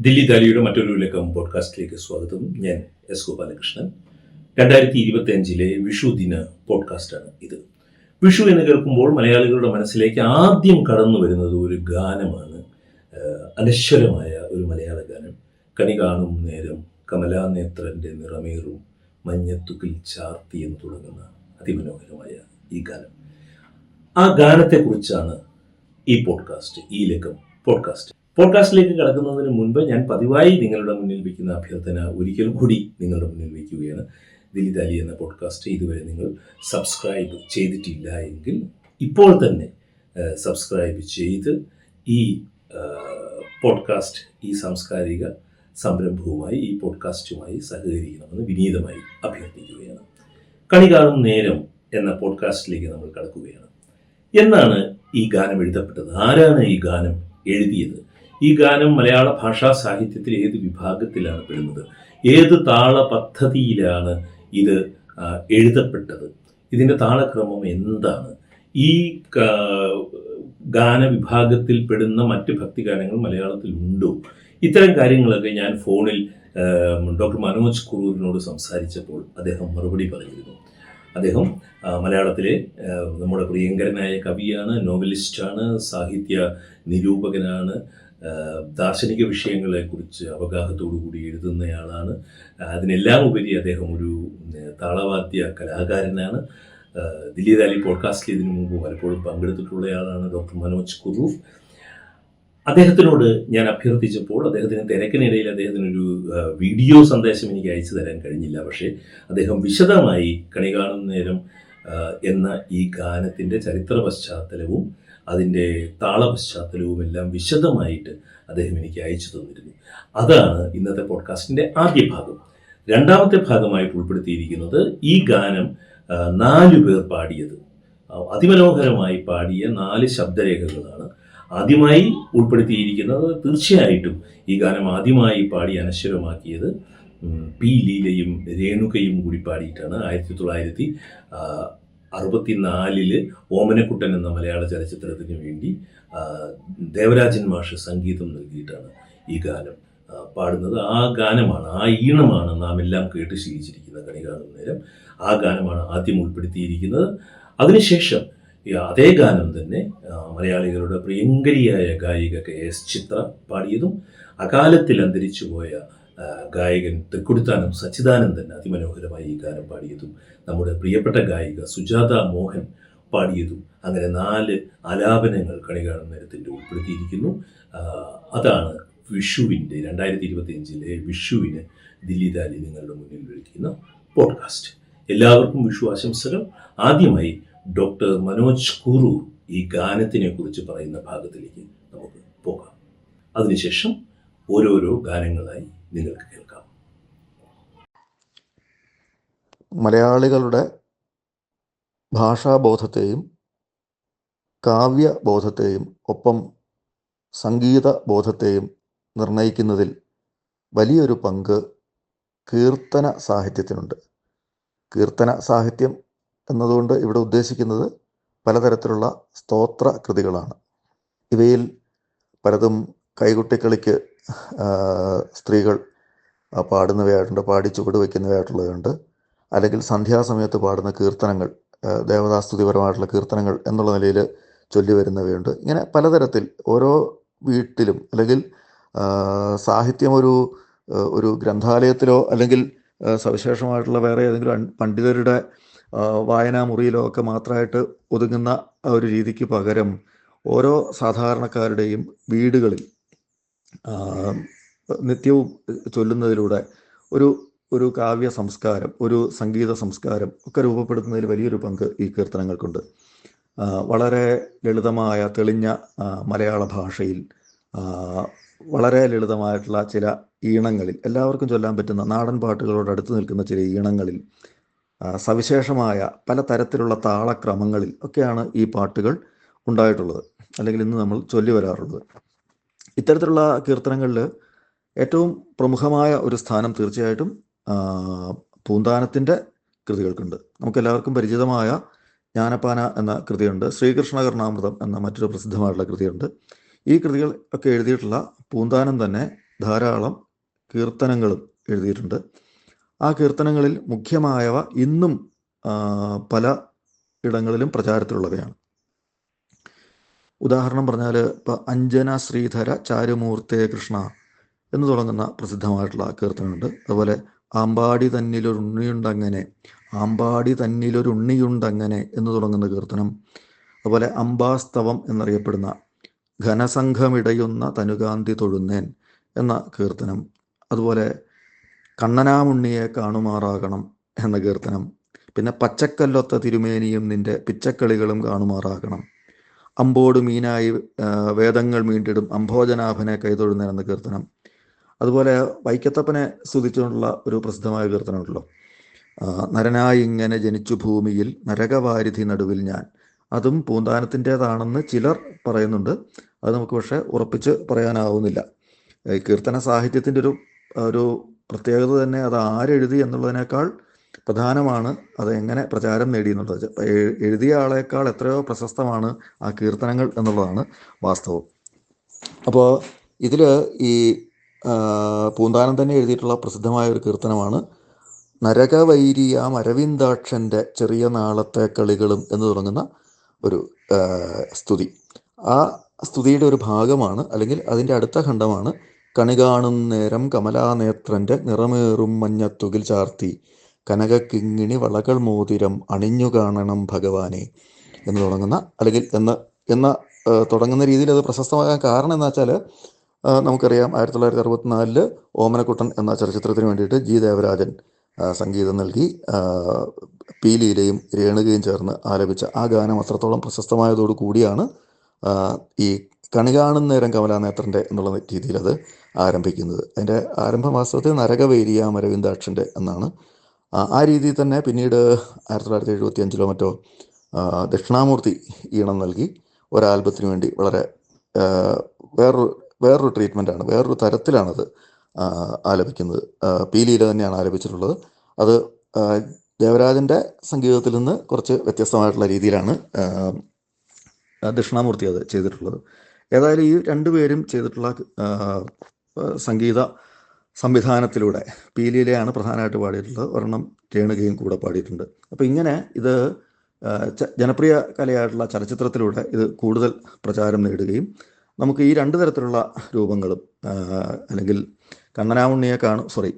ദില്ലി ദാലിയുടെ മറ്റൊരു ലക്കം പോഡ്കാസ്റ്റിലേക്ക് സ്വാഗതം. ഞാൻ എസ് ഗോപാലകൃഷ്ണൻ. രണ്ടായിരത്തി ഇരുപത്തി അഞ്ചിലെ വിഷു ദിന പോഡ്കാസ്റ്റാണ് ഇത്. വിഷു എന്ന് കേൾക്കുമ്പോൾ മലയാളികളുടെ മനസ്സിലേക്ക് ആദ്യം കടന്നു വരുന്നത് ഒരു ഗാനമാണ്. അനശ്വരമായ ഒരു മലയാള ഗാനം. കണി കാണും നേരം കമലാനേത്രന്റെ നിറമേറും മഞ്ഞത്തുക്കിൽ ചാർത്തി എന്ന് തുടങ്ങുന്ന അതിമനോഹരമായ ഈ ഗാനം. ആ ഗാനത്തെക്കുറിച്ചാണ് ഈ പോഡ്കാസ്റ്റ് ഈ ലക്കം പോഡ്കാസ്റ്റ് പോഡ്കാസ്റ്റിലേക്ക് കടക്കുന്നതിന് മുൻപ് ഞാൻ പതിവായി നിങ്ങളുടെ മുന്നിൽ വയ്ക്കുന്ന അഭ്യർത്ഥന ഒരിക്കൽ കൂടി നിങ്ങളുടെ മുന്നിൽ വയ്ക്കുകയാണ് ദിലി ദാലി എന്ന പോഡ്കാസ്റ്റ് ഇതുവരെ നിങ്ങൾ സബ്സ്ക്രൈബ് ചെയ്തിട്ടില്ല എങ്കിൽ ഇപ്പോൾ തന്നെ സബ്സ്ക്രൈബ് ചെയ്ത് ഈ പോഡ്കാസ്റ്റ് ഈ സാംസ്കാരിക സംരംഭവുമായി ഈ പോഡ്കാസ്റ്റുമായി സഹകരിക്കണമെന്ന് വിനീതമായി അഭ്യർത്ഥിക്കുകയാണ്. കാണും നേരം എന്ന പോഡ്കാസ്റ്റിലേക്ക് നമ്മൾ കടക്കുകയാണ്. എന്നാണ് ഈ ഗാനം എഴുതപ്പെട്ടത്? ആരാണ് ഈ ഗാനം എഴുതിയത്? ഈ ഗാനം മലയാള ഭാഷാ സാഹിത്യത്തിൽ ഏത് വിഭാഗത്തിലാണ് പെടുന്നത്? ഏത് താള പദ്ധതിയിലാണ് ഇത് എഴുതപ്പെട്ടത്? ഇതിന്റെ താളക്രമം എന്താണ്? ഈ ഗാന ഗാനവിഭാഗത്തിൽ പെടുന്ന മറ്റ് ഭക്തിഗാനങ്ങൾ മലയാളത്തിൽ ഉണ്ടോ? ഇത്തരം കാര്യങ്ങളൊക്കെ ഞാൻ ഫോണിൽ ഡോക്ടർ മനോജ് കുറൂരിനോട് സംസാരിച്ചപ്പോൾ അദ്ദേഹം മറുപടി പറഞ്ഞിരുന്നു. അദ്ദേഹം മലയാളത്തിലെ നമ്മുടെ പ്രിയങ്കരനായ കവിയാണ് നോവലിസ്റ്റാണ് സാഹിത്യ നിരൂപകനാണ് ദാർശനിക വിഷയങ്ങളെക്കുറിച്ച് അവഗാഹത്തോടു കൂടി എഴുതുന്നയാളാണ്. അതിനെല്ലാം ഉപരി അദ്ദേഹം ഒരു താളവാദ്യ കലാകാരനാണ്. ദിലീപ് ദാലി പോഡ്കാസ്റ്റിൽ ഇതിനു മുമ്പ് പലപ്പോഴും പങ്കെടുത്തിട്ടുള്ളയാളാണ് ഡോക്ടർ മനോജ് കുറൂഫ് അദ്ദേഹത്തിനോട് ഞാൻ അഭ്യർത്ഥിച്ചപ്പോൾ അദ്ദേഹത്തിന് തിരക്കിനിടയിൽ അദ്ദേഹത്തിനൊരു വീഡിയോ സന്ദേശം എനിക്ക് അയച്ചു തരാൻ കഴിഞ്ഞില്ല. പക്ഷേ അദ്ദേഹം വിശദമായി കണി കാണുന്ന നേരം എന്ന ഈ ഗാനത്തിന്റെ ചരിത്ര പശ്ചാത്തലവും അതിന്റെ താള പശ്ചാത്തലവും എല്ലാം വിശദമായിട്ട് അദ്ദേഹം എനിക്ക് അയച്ചു തന്നിരുന്നു. അതാണ് ഇന്നത്തെ പോഡ്കാസ്റ്റിന്റെ ആദ്യ ഭാഗം. രണ്ടാമത്തെ ഭാഗമായിട്ട് ഉൾപ്പെടുത്തിയിരിക്കുന്നത് ഈ ഗാനം നാലു പേർ പാടിയത്. അതിമനോഹരമായി പാടിയ നാല് ശബ്ദരേഖകളാണ് ആദ്യമായി ഉൾപ്പെടുത്തിയിരിക്കുന്നത്. തീർച്ചയായിട്ടും ഈ ഗാനം ആദ്യമായി പാടി അനശ്വരമാക്കിയത് പി ലീലയും രേണുകയും കൂടി പാടിയിട്ടാണ്. ആയിരത്തി തൊള്ളായിരത്തി അറുപത്തിനാലിൽ ഓമനക്കുട്ടൻ എന്ന മലയാള ചലച്ചിത്രത്തിന് വേണ്ടി ദേവരാജൻ മാഷ് സംഗീതം നൽകിയിട്ടാണ് ഈ ഗാനം പാടുന്നത്. ആ ഗാനമാണ് ആ ഈണമാണ് നാം എല്ലാം കേട്ട് ശീലിച്ചിരിക്കുന്ന കണി നേരം. ആ ഗാനമാണ് ആദ്യം ഉൾപ്പെടുത്തിയിരിക്കുന്നത്. അതിനുശേഷം അതേ ഗാനം തന്നെ മലയാളികളുടെ പ്രിയങ്കരിയായ ഗായിക കെ എസ് ചിത്ര പാടിയതും അകാലത്തിൽ അന്തരിച്ചുപോയ ആ, ഗായകൻ തൃക്കുടിത്താനം സച്ചിദാനന്ദൻ അതിമനോഹരമായി ഈ ഗാനം പാടിയതും നമ്മുടെ പ്രിയപ്പെട്ട ഗായിക സുജാത മോഹൻ പാടിയതും അങ്ങനെ നാല് ആലാപനങ്ങൾ കണി കാണുന്ന നേരത്തിന്റെ ഉൾപ്പെടുത്തിയിരിക്കുന്നു. അതാണ് വിഷുവിന്റെ രണ്ടായിരത്തി ഇരുപത്തി അഞ്ചിലെ വിഷുവിന് ദില്ലി ദാലി നിങ്ങളുടെ മുന്നിൽ വിളിക്കുന്ന പോഡ്കാസ്റ്റ്. എല്ലാവർക്കും വിഷു ആശംസകൾ. ആദ്യമായി ഡോക്ടർ മനോജ് കുറു ഈ ഗാനത്തിനെ കുറിച്ച് പറയുന്ന ഭാഗത്തിലേക്ക് നമുക്ക് പോകാം. അതിനുശേഷം ഓരോരോ ഗാനങ്ങളായി നിങ്ങൾക്ക് കേൾക്കാം. മലയാളികളുടെ ഭാഷാബോധത്തെയും കാവ്യബോധത്തെയും ഒപ്പം സംഗീത ബോധത്തെയും നിർണയിക്കുന്നതിൽ വലിയൊരു പങ്ക് കീർത്തന സാഹിത്യത്തിനുണ്ട്. കീർത്തന സാഹിത്യം എന്നതുകൊണ്ട് ഇവിടെ ഉദ്ദേശിക്കുന്നത് പലതരത്തിലുള്ള സ്തോത്ര കൃതികളാണ്. ഇവയിൽ പലതും കൈകൊട്ടിക്കളിക്ക് സ്ത്രീകൾ പാടുന്നവയായിട്ടുണ്ട് പാടി ചുവട് വയ്ക്കുന്നവയായിട്ടുള്ളതുണ്ട് അല്ലെങ്കിൽ സന്ധ്യാസമയത്ത് പാടുന്ന കീർത്തനങ്ങൾ ദേവതാസ്തുതിപരമായിട്ടുള്ള കീർത്തനങ്ങൾ എന്നുള്ള നിലയിൽ ചൊല്ലി വരുന്നവയുണ്ട്. ഇങ്ങനെ പലതരത്തിൽ ഓരോ വീട്ടിലും അല്ലെങ്കിൽ സാഹിത്യം ഒരു ഒരു ഗ്രന്ഥാലയത്തിലോ അല്ലെങ്കിൽ സവിശേഷമായിട്ടുള്ള വേറെ ഏതെങ്കിലും പണ്ഡിതരുടെ വായനാ മുറിയിലോ ഒക്കെ മാത്രമായിട്ട് ഒതുങ്ങുന്ന ഒരു രീതിക്ക് പകരം ഓരോ സാധാരണക്കാരുടെയും വീടുകളിൽ നിത്യവും ചൊല്ലുന്നതിലൂടെ ഒരു ഒരു കാവ്യ സംസ്കാരം ഒരു സംഗീത സംസ്കാരം ഒക്കെ രൂപപ്പെടുത്തുന്നതിൽ വലിയൊരു പങ്ക് ഈ കീർത്തനങ്ങൾക്കുണ്ട്. വളരെ ലളിതമായ തെളിഞ്ഞ മലയാള ഭാഷയിൽ വളരെ ലളിതമായിട്ടുള്ള ചില ഈണങ്ങളിൽ എല്ലാവർക്കും ചൊല്ലാൻ പറ്റുന്ന നാടൻ പാട്ടുകളോട് അടുത്ത് നിൽക്കുന്ന ചില ഈണങ്ങളിൽ സവിശേഷമായ പല തരത്തിലുള്ള താളക്രമങ്ങളിൽ ഒക്കെയാണ് ഈ പാട്ടുകൾ ഉണ്ടായിട്ടുള്ളത്. അല്ലെങ്കിൽ ഇന്ന് നമ്മൾ ചൊല്ലി വരാറുള്ളത്. ഇത്തരത്തിലുള്ള കീർത്തനങ്ങളിൽ ഏറ്റവും പ്രമുഖമായ ഒരു സ്ഥാനം തീർച്ചയായിട്ടും പൂന്താനത്തിന്റെ കൃതികൾക്കുണ്ട്. നമുക്കെല്ലാവർക്കും പരിചിതമായ ജ്ഞാനപ്പാന എന്ന കൃതിയുണ്ട് ശ്രീകൃഷ്ണ കർണാമൃതം എന്ന മറ്റൊരു പ്രസിദ്ധമായിട്ടുള്ള കൃതിയുണ്ട്. ഈ കൃതികൾ ഒക്കെ എഴുതിയിട്ടുള്ള പൂന്താനം തന്നെ ധാരാളം കീർത്തനങ്ങളും എഴുതിയിട്ടുണ്ട്. ആ കീർത്തനങ്ങളിൽ മുഖ്യമായവ ഇന്നും പല ഇടങ്ങളിലും പ്രചാരത്തിലുള്ളവയാണ്. ഉദാഹരണം പറഞ്ഞാൽ ഇപ്പം അഞ്ജന ശ്രീധര ചാരുമൂർത്തേ കൃഷ്ണ എന്ന് തുടങ്ങുന്ന പ്രസിദ്ധമായിട്ടുള്ള കീർത്തനമുണ്ട്. അതുപോലെ ആമ്പാടി തന്നിലൊരുണ്ണിയുണ്ടങ്ങനെ ആമ്പാടി തന്നിലൊരുണ്ണിയുണ്ടങ്ങനെ എന്ന് തുടങ്ങുന്ന കീർത്തനം. അതുപോലെ അംബാസ്തവം എന്നറിയപ്പെടുന്ന ഘനസംഘമിടയുന്ന തനുകാന്തി തൊഴുന്നേൻ എന്ന കീർത്തനം. അതുപോലെ കണ്ണനാമുണ്ണിയെ കാണുമാറാകണം എന്ന കീർത്തനം. പിന്നെ പച്ചക്കല്ലൊത്ത തിരുമേനിയും നിന്റെ പിച്ചക്കളികളും കാണുമാറാകണം അമ്പോട് മീനായി വേദങ്ങൾ മീണ്ടിടും അംഭോജനാഭനെ കൈതൊഴുന്ന എന്ന കീർത്തനം. അതുപോലെ വൈക്കത്തപ്പനെ സ്തുതിച്ചുകൊണ്ടുള്ള ഒരു പ്രസിദ്ധമായ കീർത്തനമുണ്ടല്ലോ. നരനായി ഇങ്ങനെ ജനിച്ചു ഭൂമിയിൽ നരകവാരിധി നടുവിൽ ഞാൻ. അതും പൂന്താനത്തിന്റെതാണെന്ന് ചിലർ പറയുന്നുണ്ട്. അത് നമുക്ക് പക്ഷെ ഉറപ്പിച്ച് പറയാനാവുന്നില്ല. കീർത്തന സാഹിത്യത്തിന്റെ ഒരു ഒരു പ്രത്യേകത തന്നെ അത് ആരെഴുതി എന്നുള്ളതിനേക്കാൾ പ്രധാനമാണ് അത് എങ്ങനെ പ്രചാരം നേടി എന്നുള്ളത്. എഴുതിയ ആളേക്കാൾ എത്രയോ പ്രശസ്തമാണ് ആ കീർത്തനങ്ങൾ എന്നുള്ളതാണ് വാസ്തവം. അപ്പോൾ ഇതിൽ ഈ പൂന്താനം തന്നെ എഴുതിയിട്ടുള്ള പ്രസിദ്ധമായ ഒരു കീർത്തനമാണ് നരകവൈരിയാം അരവിന്ദാക്ഷന്റെ ചെറിയ നാളത്തെ കളികളും എന്ന് തുടങ്ങുന്ന ഒരു സ്തുതി. ആ സ്തുതിയുടെ ഒരു ഭാഗമാണ് അല്ലെങ്കിൽ അതിന്റെ അടുത്ത ഖണ്ഡമാണ് കാണും നേരം കമലാനേത്രന്റെ നിറമേറും മഞ്ഞത്തുകിൽ ചാർത്തി. കനകക്കിങ്ങിണി വളകൾ മോതിരം അണിഞ്ഞു കാണണം ഭഗവാനെ എന്ന് തുടങ്ങുന്ന അല്ലെങ്കിൽ എന്ന എന്ന തുടങ്ങുന്ന രീതിയിൽ അത് പ്രശസ്തമാകാൻ കാരണം എന്ന് വെച്ചാൽ നമുക്കറിയാം ആയിരത്തി തൊള്ളായിരത്തി അറുപത്തിനാലിൽ ഓമനക്കുട്ടൻ എന്ന ചലച്ചിത്രത്തിന് വേണ്ടിയിട്ട് ജി ദേവരാജൻ സംഗീതം നൽകി പീലിയിലെയും രേണുകയും ചേർന്ന് ആലപിച്ച ആ ഗാനം അത്രത്തോളം പ്രശസ്തമായതോടു കൂടിയാണ് ഈ കണി കാണുന്നേരം കമലാനേത്രന്റെ എന്നുള്ള രീതിയിൽ അത് ആരംഭിക്കുന്നത്. അതിന്റെ ആരംഭം വാസ്തവത്തിൽ നരകവേരിയ അരവിന്ദാക്ഷന്റെ എന്നാണ് ആ രീതിയിൽ തന്നെ പിന്നീട് ആയിരത്തി തൊള്ളായിരത്തി എഴുപത്തി അഞ്ചിലോ മറ്റോ ദക്ഷിണാമൂർത്തി ഈണം നൽകി. ഒരാൽബത്തിന് വേണ്ടി വളരെ വേറൊരു വേറൊരു ട്രീറ്റ്മെന്റാണ് വേറൊരു തരത്തിലാണത് ആലപിക്കുന്നത്. പീലിയിൽ തന്നെയാണ് ആലപിച്ചിട്ടുള്ളത്. അത് ദേവരാജന്റെ സംഗീതത്തിൽ നിന്ന് കുറച്ച് വ്യത്യസ്തമായിട്ടുള്ള രീതിയിലാണ് ദക്ഷിണാമൂർത്തി അത് ചെയ്തിട്ടുള്ളത്. ഏതായാലും ഈ രണ്ടുപേരും ചെയ്തിട്ടുള്ള സംഗീത സംവിധാനത്തിലൂടെ. പീലിയിലെയാണ് പ്രധാനമായിട്ട് പാടിയിട്ടുള്ളത്. ഒരെണ്ണം രേണുകയും കൂടെ പാടിയിട്ടുണ്ട്. അപ്പോൾ ഇങ്ങനെ ഇത് ജനപ്രിയ കലയായിട്ടുള്ള ചലച്ചിത്രത്തിലൂടെ ഇത് കൂടുതൽ പ്രചാരം നേടുകയും നമുക്ക് ഈ രണ്ട് തരത്തിലുള്ള രൂപങ്ങളും അല്ലെങ്കിൽ കണ്ണനാമുണ്ണിയെ കാണും സോറി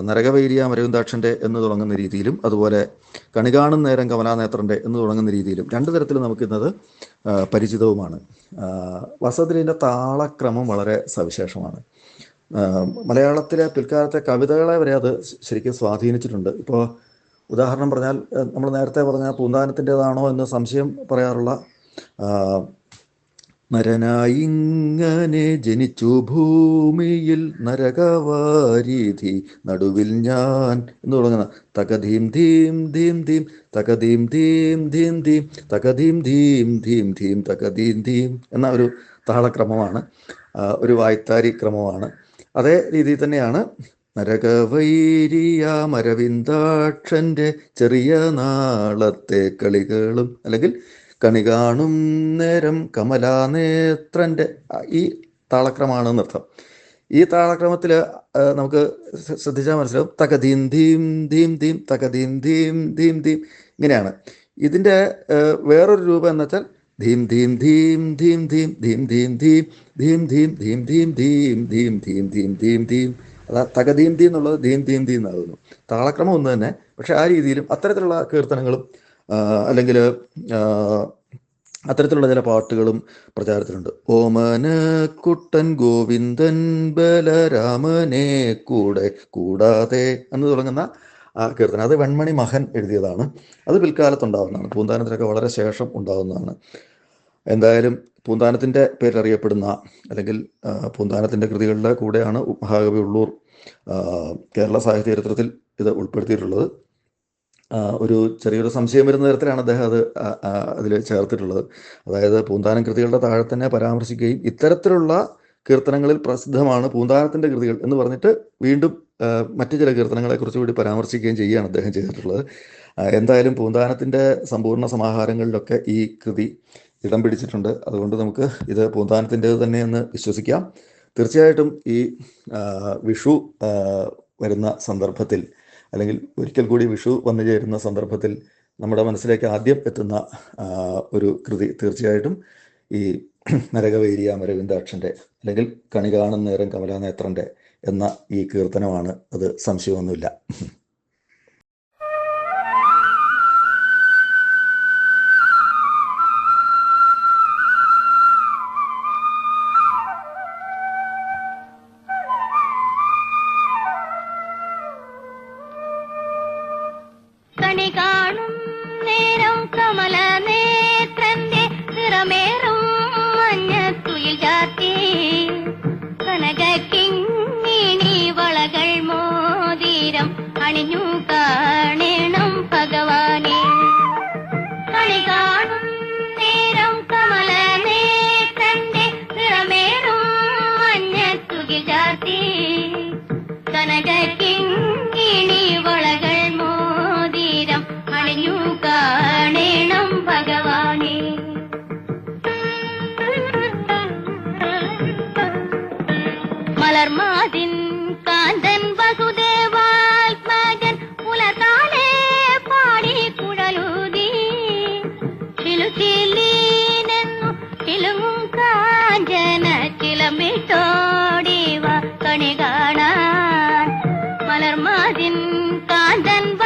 നരകവൈരിയ മരവിന്ദാക്ഷന്റെ എന്ന് തുടങ്ങുന്ന രീതിയിലും അതുപോലെ കണികാണും നേരം കമലാനേത്രന്റെ എന്ന് തുടങ്ങുന്ന രീതിയിലും രണ്ട് തരത്തിലും നമുക്കിന്നത് പരിചിതവുമാണ്. വസതിലിന്റെ താളക്രമം വളരെ സവിശേഷമാണ്. മലയാളത്തിലെ പിൽക്കാലത്തെ കവിതകളെ വരെ അത് ശരിക്കും സ്വാധീനിച്ചിട്ടുണ്ട്. ഇപ്പോൾ ഉദാഹരണം പറഞ്ഞാൽ നമ്മൾ നേരത്തെ പറഞ്ഞ പൂന്താനത്തിന്റെതാണോ എന്ന് സംശയം പറയാറുള്ള നരനായിങ്ങനെ ജനിച്ചു ഭൂമിയിൽ നരകവാരീതി നടുവിൽ ഞാൻ എന്ന് തുടങ്ങുന്ന തകധീം ധീം ധീം ധീം തകധീം ധീം ധീം ധീം തകധീം ധീം ധീം ധീം തകധീം ധീം എന്ന ഒരു താളക്രമമാണ്. ഒരു വായ്ത്താരി ക്രമമാണ് അതേ രീതിയിൽ തന്നെയാണ്. നരകവൈരിയാമരവിന്ദാക്ഷന്റെ ചെറിയ നാളത്തെ കളികളും അല്ലെങ്കിൽ കണി കാണും നേരം കമലാനേത്രന്റെ ഈ താളക്രമാണ് നൃത്തം ഈ താളക്രമത്തിൽ നമുക്ക് ശ്രദ്ധിച്ചാൽ മനസ്സിലാവും. തകതീം ധീം ധീം ധീം തകതീം ധീം ധീം ധീം ഇങ്ങനെയാണ്. ഇതിന്റെ വേറൊരു രൂപം എന്ന് വെച്ചാൽ ധീം ധീം ധീം ധീം ധീം ധീം ധീം ധീം ധീം ധീം ധീം ധീം ധീം ധീം ധീം ധീം ധീം ധീം അതാ തകധീം ധീം എന്നുള്ളത് ധീം ധീം ധീം എന്നാകുന്നു താളക്രമം ഒന്ന് തന്നെ പക്ഷെ ആ രീതിയിലും അത്തരത്തിലുള്ള കീർത്തനങ്ങളും അല്ലെങ്കിൽ അത്തരത്തിലുള്ള ചില പാട്ടുകളും പ്രചാരത്തിലുണ്ട് ഓമന കുട്ടൻ ഗോവിന്ദൻ ബലരാമനെ കൂടെ കൂടാതെ എന്ന് തുടങ്ങുന്ന ആ കീർത്തനം. അത് വെൺമണി മഹൻ എഴുതിയതാണ്. അത് പിൽക്കാലത്തുണ്ടാവുന്നതാണ്. പൂന്താനത്തിനൊക്കെ വളരെ ശേഷം ഉണ്ടാവുന്നതാണ്. എന്തായാലും പൂന്താനത്തിന്റെ പേരറിയപ്പെടുന്ന അല്ലെങ്കിൽ പൂന്താനത്തിന്റെ കൃതികളുടെ കൂടെയാണ് മഹാകവി ഉള്ളൂർ കേരള സാഹിത്യ ചരിത്രത്തിൽ ഇത് ഉൾപ്പെടുത്തിയിട്ടുള്ളത്. ഒരു ചെറിയൊരു സംശയം വരുന്ന തരത്തിലാണ് അദ്ദേഹം അത് അതിൽ ചേർത്തിട്ടുള്ളത്. അതായത് പൂന്താനം കൃതികളുടെ താഴെ തന്നെ പരാമർശിക്കുകയും ഇത്തരത്തിലുള്ള കീർത്തനങ്ങളിൽ പ്രസിദ്ധമാണ് പൂന്താനത്തിന്റെ കൃതികൾ എന്ന് പറഞ്ഞിട്ട് വീണ്ടും മറ്റു ചില കീർത്തനങ്ങളെക്കുറിച്ച് കൂടി പരാമർശിക്കുകയും ചെയ്യുകയാണ് അദ്ദേഹം ചെയ്തിട്ടുള്ളത്. എന്തായാലും പൂന്താനത്തിന്റെ സമ്പൂർണ സമാഹാരങ്ങളിലൊക്കെ ഈ കൃതി ഇടം പിടിച്ചിട്ടുണ്ട്. അതുകൊണ്ട് നമുക്ക് ഇത് പൂന്താനത്തിന്റേത് തന്നെയെന്ന് വിശ്വസിക്കാം. തീർച്ചയായിട്ടും ഈ വിഷു വരുന്ന സന്ദർഭത്തിൽ അല്ലെങ്കിൽ ഒരിക്കൽ കൂടി വിഷു വന്നു ചേരുന്ന സന്ദർഭത്തിൽ നമ്മുടെ മനസ്സിലേക്ക് ആദ്യം എത്തുന്ന ഒരു കൃതി തീർച്ചയായിട്ടും ഈ നരകവേരിയ അമരവിന്ദാക്ഷന്റെ അല്ലെങ്കിൽ കണി നേരം കമലാനേത്രന്റെ എന്ന ഈ കീർത്തനമാണ് അത് സംശയമൊന്നുമില്ല. മലർമാതിൻ കാന്തൻ വസുദേവാത്മജൻ പുലർകാലേ പാടി കുഴലൂതി ചിലുചിലീനെന്നു ചിലുങ്ങും കാഞ്ചന ചിലമ്പിട്ടോടിവ കണി കാണാൻ മലർമാതിൻ കാന്തൻ വസുദേവാത്മജൻ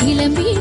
Khi em biết.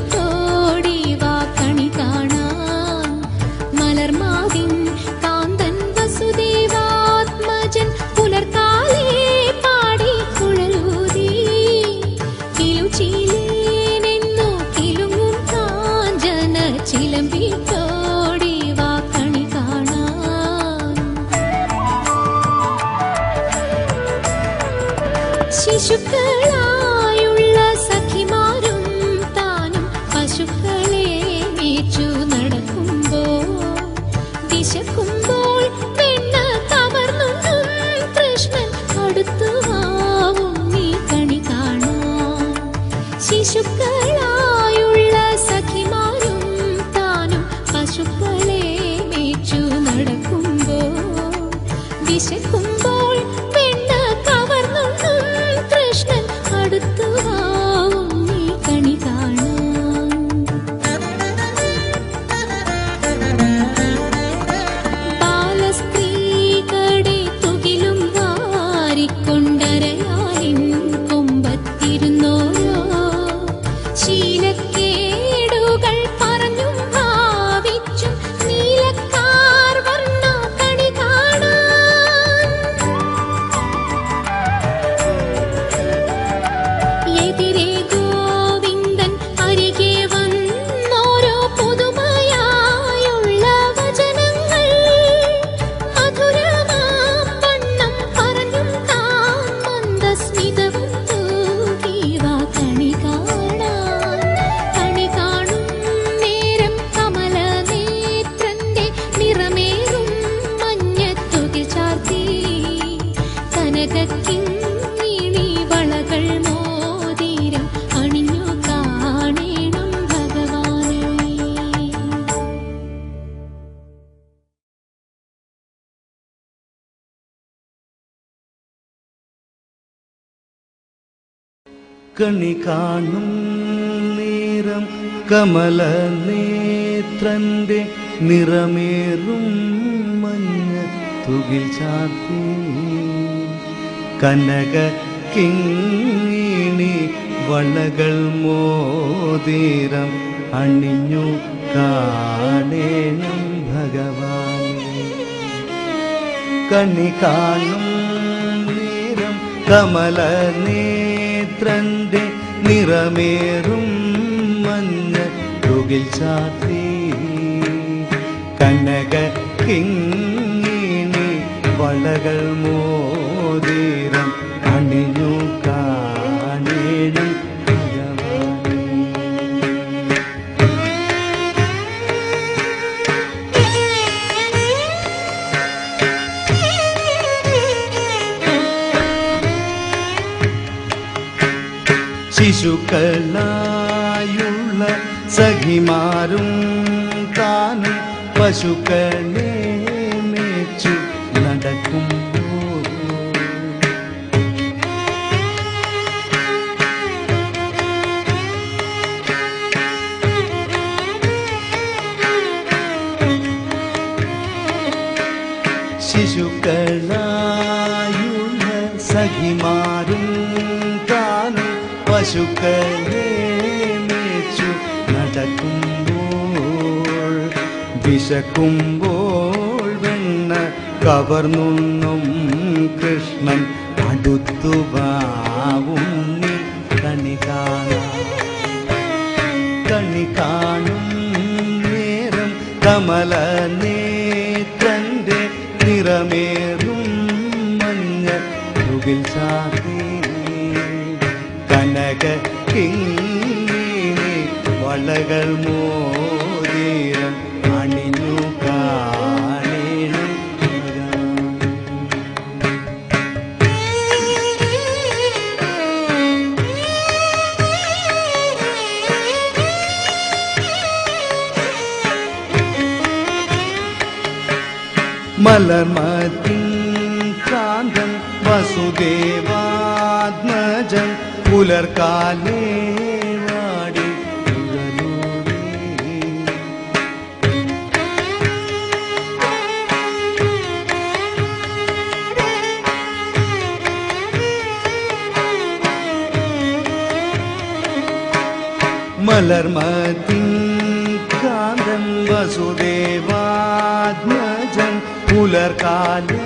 കണി കാണും നേരം. കമല നേത്രന്റെ നിറമേറും മഞ്ഞ തുകിൽ ചാത്തി കനക കിങ്ങിണി വളകൾ മോതീരം അണിഞ്ഞു കാണേണം ഭഗവാൻ കണി കാണും നേരം. കമല നേത്രന്റെ നിറമേറും മഞ്ഞ തുകിൽ ചാത്തി കനക കിങ്ങിണി വളകൾ മോതിരം ശിശുക്കളായുള്ള സഖിമാരും താനും പശുക്കളെ പശുക്കളെ മേച്ചു നടക്കുമ്പോൾ വിശക്കുമ്പോൾ വെണ്ണ കവർന്നൊന്നും കൃഷ്ണൻ അടുത്തു കനക കിങ്ങിണി വളകൾ മോതിരം പുലർക്കാലേ വാടി മലർമതി കാന്തൻ വസുദേവാത്മജൻ പുലർക്കാലേ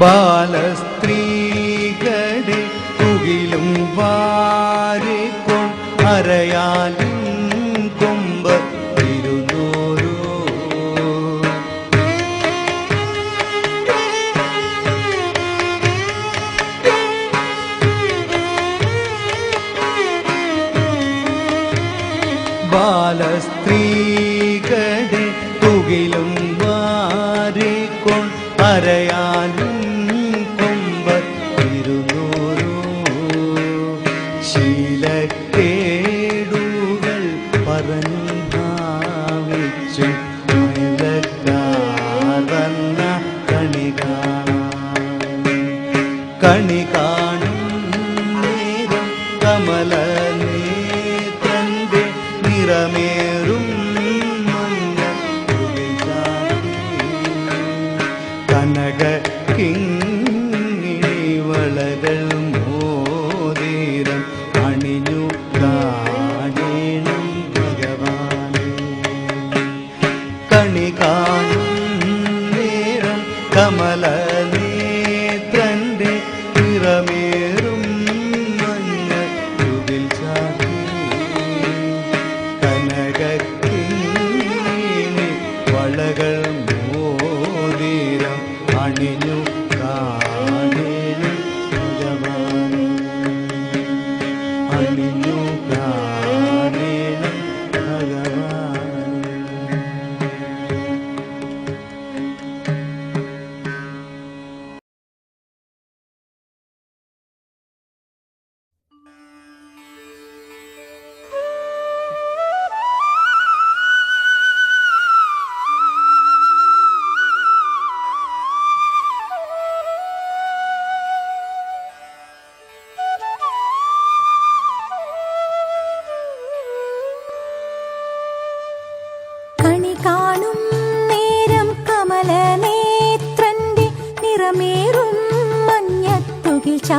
ബാല காரணி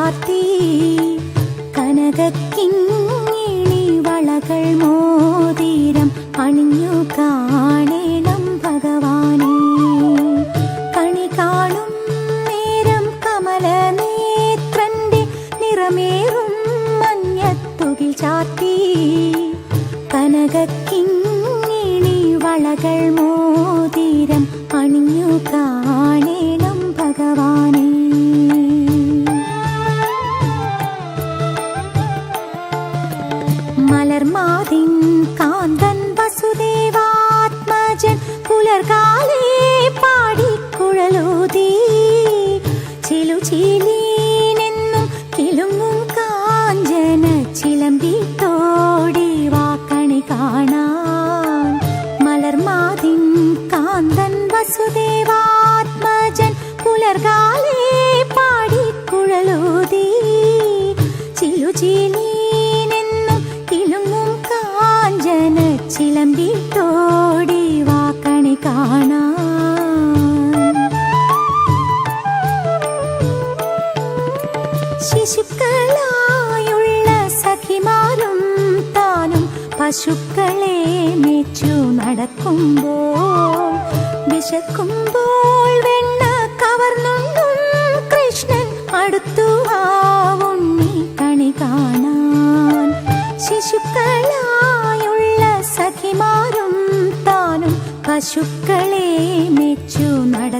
ചാർത്തി കനകക്കിങ്ങിണി വളകൾ മോതിരം അണിഞ്ഞു കാണേണം ഭഗവാനെ. കണി കാണും നേരം കമല നേത്രന്റെ നിറമേറും മഞ്ഞത്തുകിൽ ചാർത്തി. കനകക്കിങ്ങിണി വളകൾ മോതിരം അണിഞ്ഞു കാണേണം ഭഗവാനെ.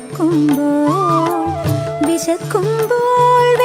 നടക്കുമ്പോൾ വിശക്കുമ്പോൾ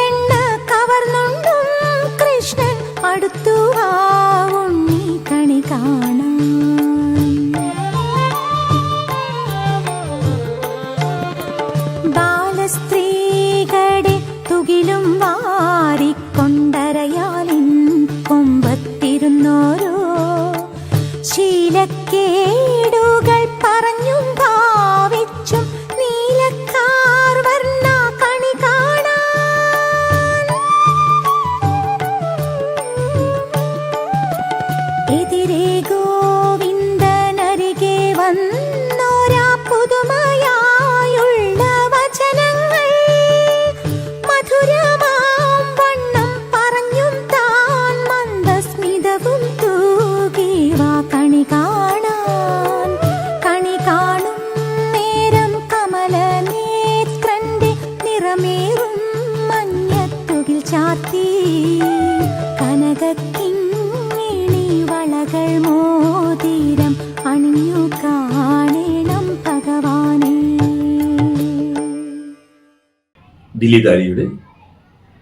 വിജയകാരിയുടെ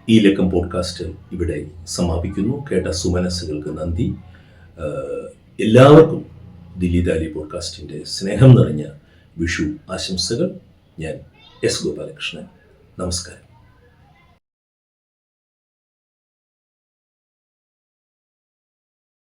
ഈ ലക്കം പോഡ്കാസ്റ്റ് ഇവിടെ സമാപിക്കുന്നു. കേട്ട സുമനസ്സുകൾക്ക് നന്ദി. എല്ലാവർക്കും ദില്ലി ദാലി പോഡ്കാസ്റ്റിന്റെ സ്നേഹം നിറഞ്ഞ വിഷു ആശംസകൾ. ഞാൻ എസ് ഗോപാലകൃഷ്ണൻ. നമസ്കാരം.